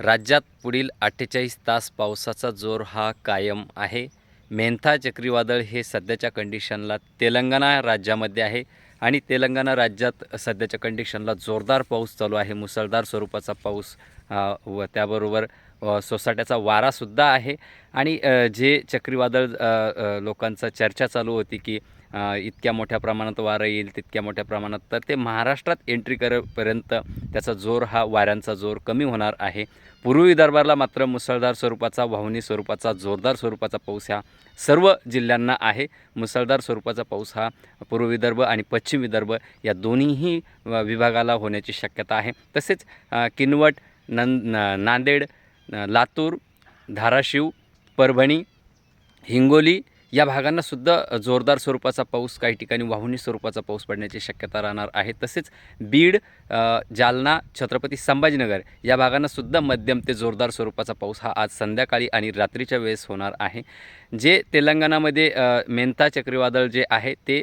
राज्यात पुढील अठ्ठेचाळीस तास पावसाचा जोर हा कायम आहे. मेंथा चक्रीवादळ हे सध्याच्या कंडिशनला तेलंगणा राज्यामध्ये आहे आणि तेलंगणा राज्यात सध्याच्या कंडिशनला जोरदार पाऊस चालू आहे. मुसळधार स्वरूपाचा पाऊस व त्याबरोबर सोसाट्याचा वारासुद्धा आहे. आणि जे चक्रीवादळ लोकांचा चर्चा चालू होती की इतक्या मोठ्या प्रमाणात वारं येईल तितक्या मोठ्या प्रमाणात तर ते महाराष्ट्रात एंट्री करेपर्यंत त्याचा जोर हा वाऱ्यांचा जोर कमी होणार आहे. पूर्व विदर्भाला मात्र मुसळधार स्वरूपाचा वाहुनी स्वरूपाचा जोरदार स्वरूपाचा पाऊस ह्या सर्व जिल्ह्यांना आहे. मुसळधार स्वरूपाचा पाऊस हा पूर्व विदर्भ आणि पश्चिम विदर्भ या दोन्हीही विभागाला होण्याची शक्यता आहे. तसेच किनवट नंद नांदेड लातूर धाराशिव परभणी हिंगोली या भागांनासुद्धा जोरदार स्वरूपाचा पाऊस काही ठिकाणी वाहुनी स्वरूपाचा पाऊस पडण्याची शक्यता राहणार आहे. तसेच बीड जालना छत्रपती संभाजीनगर या भागांनासुद्धा मध्यम ते जोरदार स्वरूपाचा पाऊस हा आज संध्याकाळी आणि रात्रीच्या वेळेस होणार आहे. जे तेलंगणामध्ये मेंता चक्रीवादळ जे आहे ते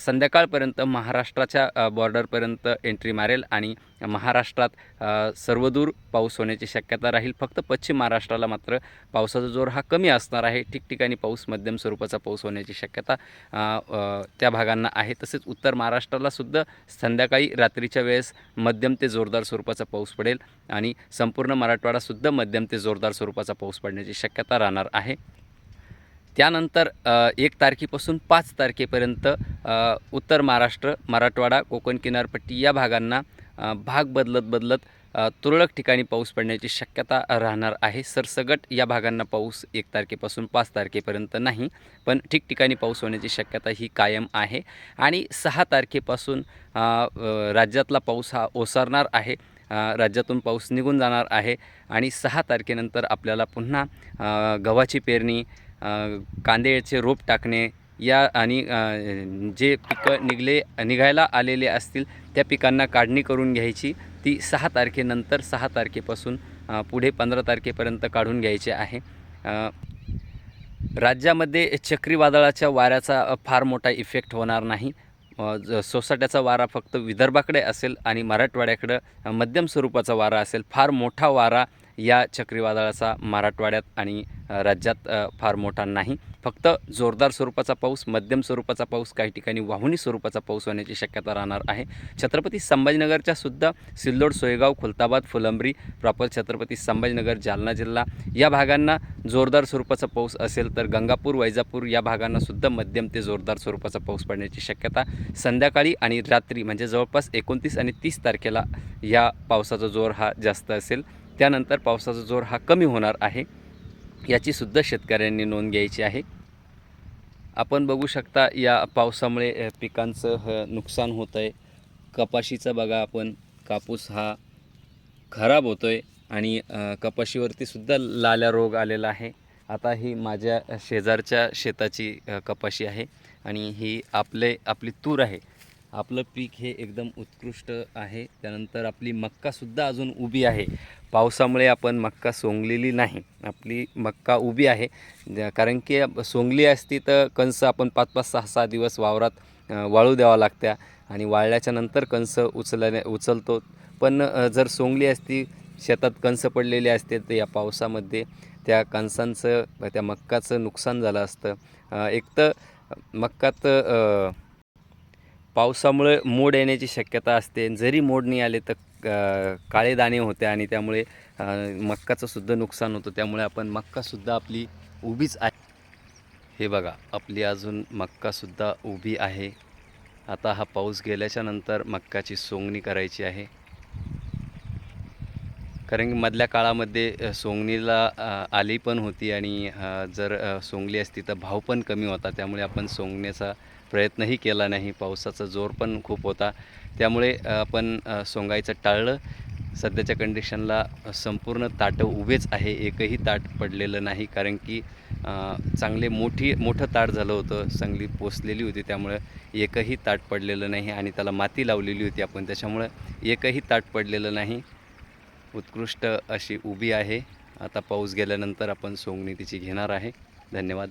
संध्याकाळपर्यंत महाराष्ट्राच्या बॉर्डरपर्यंत एंट्री मारेल आणि महाराष्ट्रात सर्वदूर पाऊस होण्याची शक्यता राहील. फक्त पश्चिम महाराष्ट्राला मात्र पावसाचा जोर हा कमी असणार आहे. ठिकठिकाणी पाऊस मध्यम स्वरूपाचा पाऊस होण्याची शक्यता त्या भागांना आहे. तसेच उत्तर महाराष्ट्राला सुद्धा संध्याकाळी रात्रीच्या वेळेस मध्यम ते जोरदार स्वरूपाचा पाऊस पडेल आणि संपूर्ण मराठवाडासुद्धा मध्यम ते जोरदार स्वरूपाचा पाऊस पडण्याची शक्यता राहणार आहे. त्यानंतर एक तारखेपासून पाच तारखेपर्यंत उत्तर महाराष्ट्र मराठवाडा कोकण किनारपट्टी या भागांना भाग बदलत बदलत तुरळक ठिकाणी पाऊस पडण्याची शक्यता राहणार आहे. सरसगट या भागांना पाऊस एक तारखेपासून पाच तारखेपर्यंत नाही पण ठिकठिकाणी पाऊस होण्याची शक्यता ही कायम आहे. आणि सहा तारखेपासून राज्यातला पाऊस हा ओसरणार आहे. राज्यातून पाऊस निघून जाणार आहे. आणि सहा तारखेनंतर आपल्याला पुन्हा गव्हाची पेरणी कांद्याचे रोप टाकणे या आणि जे पिकं निघले निघायला आलेले असतील त्या पिकांना काढणी करून घ्यायची. ती सहा तारखेनंतर सहा तारखेपासून पुढे पंधरा तारखेपर्यंत काढून घ्यायचे आहे. राज्यामध्ये चक्रीवादळाच्या वाऱ्याचा फार मोठा इफेक्ट होणार नाही. ज सोसाट्याचा वारा फक्त विदर्भाकडे असेल आणि मराठवाड्याकडं मध्यम स्वरूपाचा वारा असेल. फार मोठा वारा या चक्रीवादळाचा मराठवाड्यात आणि राज्यात फार मोठा नाही. फक्त जोरदार स्वरूपाचा पाऊस मध्यम स्वरूपाचा पाऊस काही ठिकाणी वाहुनी स्वरूपाचा पाऊस होण्याची शक्यता राहणार आहे. छत्रपती संभाजीनगरच्या सुद्धा सिल्लोड सोयगाव खुलताबाद फुलंब्री प्रॉपर छत्रपती संभाजीनगर जालना जिल्हा या भागांना जोरदार स्वरूपाचा पाऊस असेल तर गंगापूर वैजापूर या भागांना सुद्धा मध्यम ते जोरदार स्वरूपाचा पाऊस पडण्याची शक्यता संध्याकाळी आणि रात्री म्हणजे जवळपास एकोणतीस आणि तीस तारखेला या पावसाचा जोर हा जास्त असेल. त्यानंतर पावसाचा जोर हा कमी होणार आहे. याचीसुद्धा शेतकऱ्यांनी नोंद घ्यायची आहे. आपण बघू शकता या पावसामुळे पिकांचं ह नुकसान होतं आहे कपाशीचं बघा आपण कापूस हा खराब होतो आहे आणि कपाशीवरतीसुद्धा कपाशीवरती सुद्धा लाल्या रोग आलेला आहे. आता ही माझ्या शेजारच्या शेताची कपाशी आहे आणि ही आपले आपली तूर आहे. आपलं पीक हे एकदम उत्कृष्ट आहे. त्यानंतर आपली मक्कासुद्धा अजून उभी आहे. पावसामुळे आपण मक्का सोंगलेली नाही. आपली मक्का उभी आहे. कारण की सोंगली असती तर कंस आपण पाच पाच सहा सहा दिवस वावरात वाळू द्यावा लागत्या आणि वाळल्याच्या नंतर कंस उचलण्या उचलतो. पण जर सोंगली असती शेतात कंस पडलेले असते तर या पावसामध्ये त्या कणसांचं त्या मक्काचं नुकसान झालं असतं. एक तर मक्कात पावसामुळे मोड येण्याची शक्यता असते. जरी मोड नाही आले तर काळे दाणे होते आणि त्यामुळे मक्काचंसुद्धा मक्काचं सुद्धा नुकसान होतं. त्यामुळे आपण मक्कासुद्धा आपली उभीच आहे. हे बघा आपली अजून मक्कासुद्धा उभी आहे. आता हा पाऊस गेल्याच्यानंतर मक्काची सोंगणी करायची आहे. कारण की मधल्या काळामध्ये सोंगणीला आली पण होती आणि जर सोंगली असती तर भाव पण कमी होता. त्यामुळे आपण सोंगण्याचा प्रयत्नही केला नाही. पावसाचा जोर पण खूप होता. त्यामुळे आपण सोंगायचं टाळलं. सध्याच्या कंडिशनला संपूर्ण ताटं उभेच आहे. एकही ताट पडलेलं नाही. कारण की चांगले मोठी मोठं ताट झालं होतं. चांगली पोचलेली होती. त्यामुळं एकही ताट पडलेलं नाही आणि त्याला माती लावलेली होती आपण. त्याच्यामुळं एकही ताट पडलेलं नाही. उत्कृष्ट अशी उभी आहे. आता पाऊस गेल्यानंतर आपण सोंगणी तिची घेणार आहे. धन्यवाद.